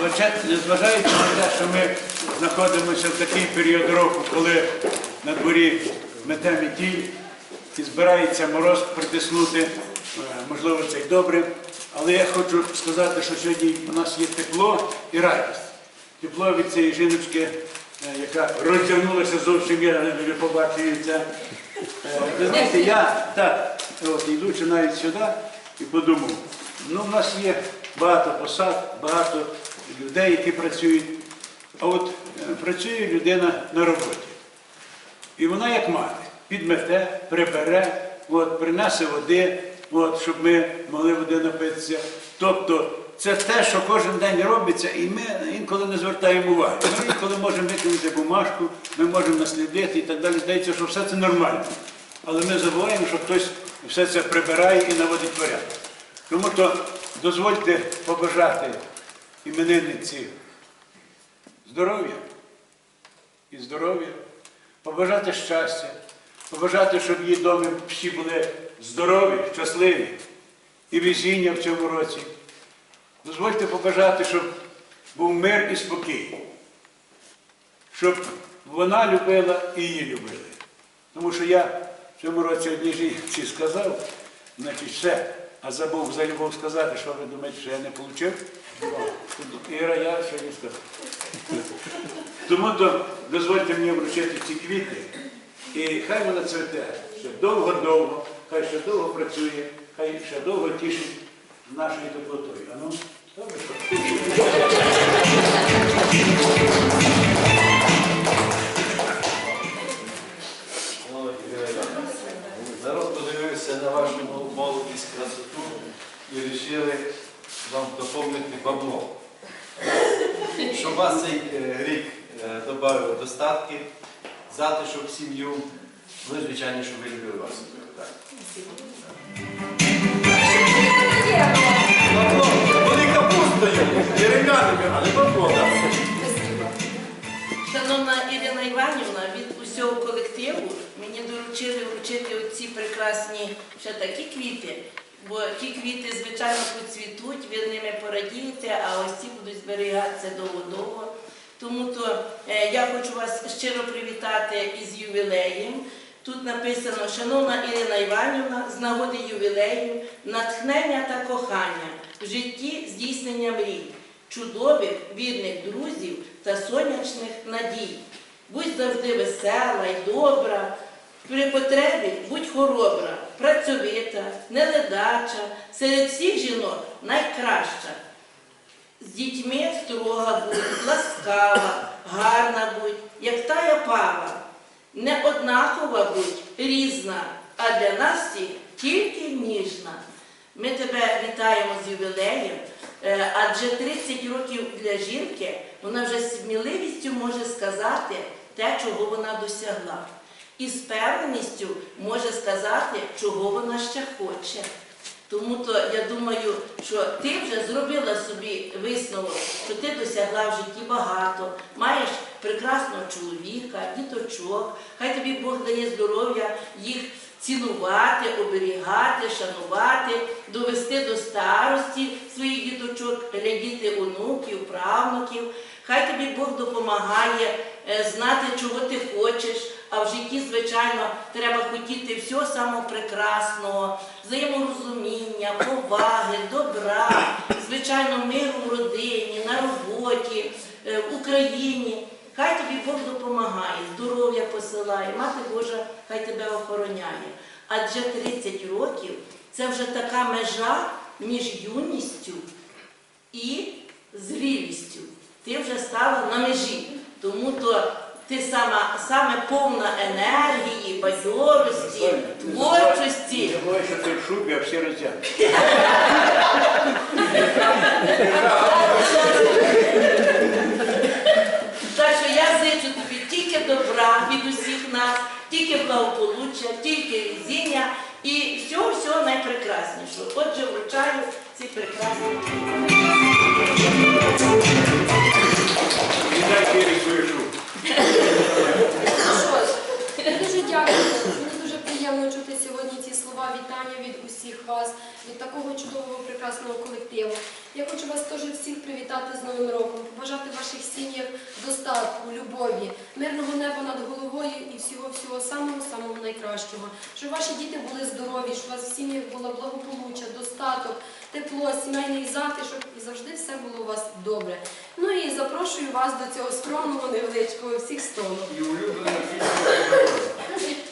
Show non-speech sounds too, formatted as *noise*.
Незважаючи на те, що ми знаходимося в такий період року, коли на дворі мете метіль і збирається мороз притиснути, е, можливо, це й добре. Але я хочу сказати, що сьогодні у нас є тепло і радість. Тепло від цієї жіночки, е, яка розтягнулася зовсім, я не побачив це. Е, Ви знаєте, я так, от, йдучи навіть сюди і подумав, ну в нас є багато посад, багато людей, які працюють. А от е, працює людина на роботі. І вона як мати, підмете, прибере, от, принесе води, от, щоб ми могли води напитися. Тобто це те, що кожен день робиться, і ми інколи не звертаємо уваги. Ми інколи можемо викинути бумажку, ми можемо наслідити і так далі. Здається, що все це нормально. Але ми забуваємо, що хтось все це прибирає і наводить порядок. Тому то дозвольте побажати іменинниці. Здоров'я. І здоров'я, побажати щастя, побажати, щоб її домі всі були здорові, щасливі. І везіння в цьому році. Дозвольте побажати, щоб був мир і спокій, щоб вона любила і її любили. Тому що я в цьому році одній жінці сказав, значить, все, а забув за любов сказати, що ви думаєте, що я не отримав? Іра, я ще не сказав. Тому то дозвольте мені вручити ці квіти, і хай вона цвете ще довго-довго, хай ще довго працює, хай ще довго тішить нашою теплотою. А ну, добре, подивився на вашу молодість, красоту і вирішили вам доповнити бабло. Щоб вас цей е, рік е, додав достатки, затишок сім'ю, ну і звичайно, щоб ви любили вас. Вони капустою, дерев'яними, але бабло. Шановна Ірина Іванівна, від усього колективу мені доручили вручити оці прекрасні ще такі квіти, бо ті квіти, звичайно, поцвітуть, ви ними порадієте, а ось ці будуть зберігатися довго-довго. Тому то е, я хочу вас щиро привітати із ювілеєм. Тут написано, шановна Ірина Іванівна, з нагоди ювілею, натхнення та кохання в житті здійснення мрій, чудових, вірних друзів та сонячних надій. Будь завжди весела й добра, при потребі будь хоробра, працьовита, неледача, серед всіх жінок найкраща. З дітьми строга будь, ласкава, гарна будь, як тая пава. Не однакова будь, різна, а для нас всіх тільки ніжна. Ми тебе вітаємо з ювілеєм, е, адже 30 років для жінки вона вже сміливістю може сказати те, чого вона досягла. І з певненістю може сказати, чого вона ще хоче. Тому то я думаю, що ти вже зробила собі висновок, що ти досягла в житті багато, маєш прекрасного чоловіка, діточок. Хай тобі Бог дає здоров'я їх цінувати, оберігати, шанувати, довести до старості своїх діточок, глядіти онуків, правнуків. Хай тобі Бог допомагає знати, чого ти хочеш. А в житті, звичайно, треба хотіти всього самого прекрасного, взаєморозуміння, поваги, добра, звичайно, миру в родині, на роботі, е, в Україні. Хай тобі Бог допомагає, здоров'я посилає, мати Божа, хай тебе охороняє. Адже 30 років це вже така межа між юністю і зрілістю. Ти вже стала на межі. Тому то ти сама, саме повна енергії, бадьорості, творчості. Забувай, що ти в шубі, а всі роздягнуті. *laughs* Так що я зичу тобі тільки добра від усіх нас, тільки благополуччя, тільки везіння і всього всього найпрекраснішого. Отже, вручаю ці прекрасні квіти. Віддай Кирі свою шубу. Ну що ж, дуже дякую. Мені дуже приємно чути сьогодні ці слова вітання від усіх вас, від такого чудового прекрасного колективу. Я хочу вас теж всіх привітати з Новим роком, побажати ваших сім'ях достатку, любові, мирного неба над головою і всього-всього самого-самого найкращого. Щоб ваші діти були здорові, щоб у вас в сім'ях було благополуччя, достаток, тепло, сімейний затишок і завжди все було у вас добре. Ну і запрошую вас до цього скромного невеличкого всіх столу. І улюблена фільм *laughs*